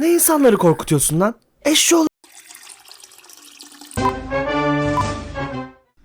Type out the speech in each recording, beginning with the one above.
Ne insanları korkutuyorsun lan? Eşşoğlu.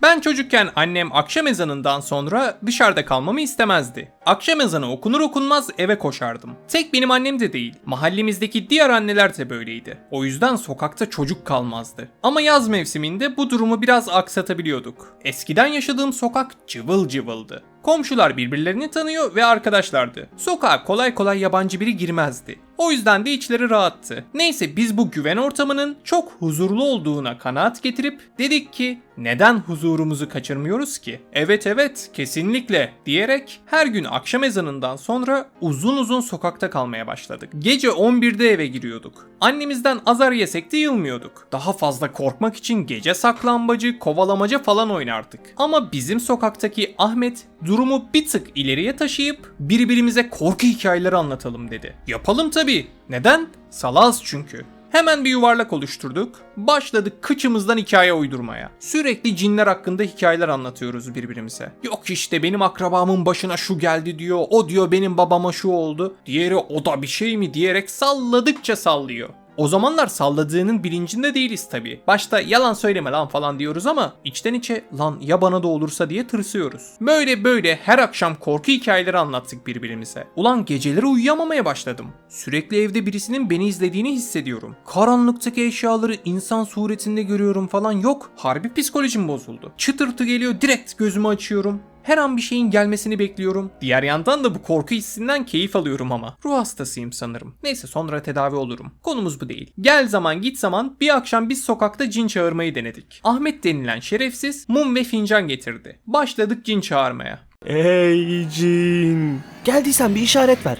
Ben çocukken annem akşam ezanından sonra dışarıda kalmamı istemezdi. Akşam ezanı okunur okunmaz eve koşardım. Tek benim annem de değil, mahallemizdeki diğer anneler de böyleydi. O yüzden sokakta çocuk kalmazdı. Ama yaz mevsiminde bu durumu biraz aksatabiliyorduk. Eskiden yaşadığım sokak cıvıl cıvıldı. Komşular birbirlerini tanıyor ve arkadaşlardı. Sokağa kolay kolay yabancı biri girmezdi. O yüzden de içleri rahattı. Neyse biz bu güven ortamının çok huzurlu olduğuna kanaat getirip dedik ki neden huzurumuzu kaçırmıyoruz ki? Evet evet kesinlikle diyerek her gün akşam ezanından sonra uzun uzun sokakta kalmaya başladık. Gece 11'de eve giriyorduk. Annemizden azar yesek de yılmıyorduk. Daha fazla korkmak için gece saklambacı, kovalamaca falan oynardık. Ama bizim sokaktaki Ahmet durumu bir tık ileriye taşıyıp birbirimize korku hikayeleri anlatalım dedi. Yapalım tabii. Neden? Salaz çünkü. Hemen bir yuvarlak oluşturduk. Başladık kıçımızdan hikaye uydurmaya. Sürekli cinler hakkında hikayeler anlatıyoruz birbirimize. Yok işte benim akrabamın başına şu geldi diyor. O diyor benim babama şu oldu. Diğeri o da bir şey mi diyerek salladıkça sallıyor. O zamanlar salladığının bilincinde değiliz tabii. Başta yalan söyleme lan falan diyoruz ama içten içe lan ya bana da olursa diye tırsıyoruz. Böyle böyle her akşam korku hikayeleri anlattık birbirimize. Ulan geceleri uyuyamamaya başladım. Sürekli evde birisinin beni izlediğini hissediyorum. Karanlıktaki eşyaları insan suretinde görüyorum falan yok. Harbi psikolojim bozuldu. Çıtırtı geliyor direkt gözümü açıyorum. Her an bir şeyin gelmesini bekliyorum. Diğer yandan da bu korku hissinden keyif alıyorum ama. Ruh hastasıyım sanırım. Neyse sonra tedavi olurum. Konumuz bu değil. Gel zaman git zaman bir akşam biz sokakta cin çağırmayı denedik. Ahmet denilen şerefsiz mum ve fincan getirdi. Başladık cin çağırmaya. Ey cin. Geldiysen bir işaret ver.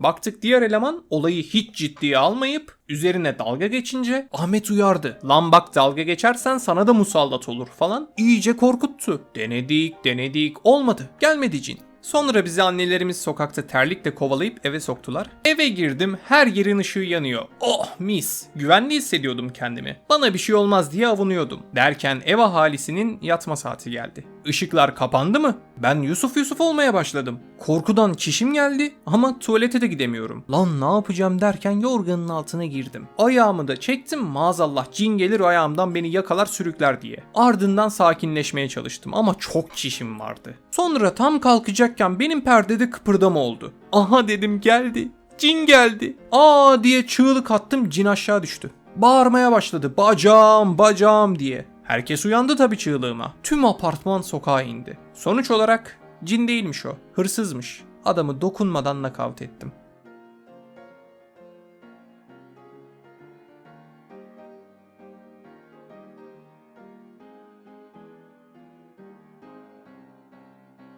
Baktık diğer eleman olayı hiç ciddiye almayıp üzerine dalga geçince Ahmet uyardı. Lan bak dalga geçersen sana da musallat olur falan. İyice korkuttu. Denedik denedik olmadı. Gelmedi cin. Sonra bizi annelerimiz sokakta terlikle kovalayıp eve soktular. Eve girdim her yerin ışığı yanıyor. Oh mis. Güvenli hissediyordum kendimi. Bana bir şey olmaz diye avunuyordum. Derken ev ahalisinin yatma saati geldi. Işıklar kapandı mı? Ben Yusuf Yusuf olmaya başladım. Korkudan çişim geldi ama tuvalete de gidemiyorum. Lan ne yapacağım derken yorganın altına girdim. Ayağımı da çektim maazallah cin gelir ayağımdan beni yakalar sürükler diye. Ardından sakinleşmeye çalıştım ama çok çişim vardı. Sonra tam kalkacakken benim perdede kıpırdama oldu. Aha dedim geldi. Cin geldi. Aa diye çığlık attım cin aşağı düştü. Bağırmaya başladı. Bacağım bacağım diye. Herkes uyandı tabii çığlığıma. Tüm apartman sokağa indi. Sonuç olarak cin değilmiş o. Hırsızmış. Adamı dokunmadan nakavt ettim.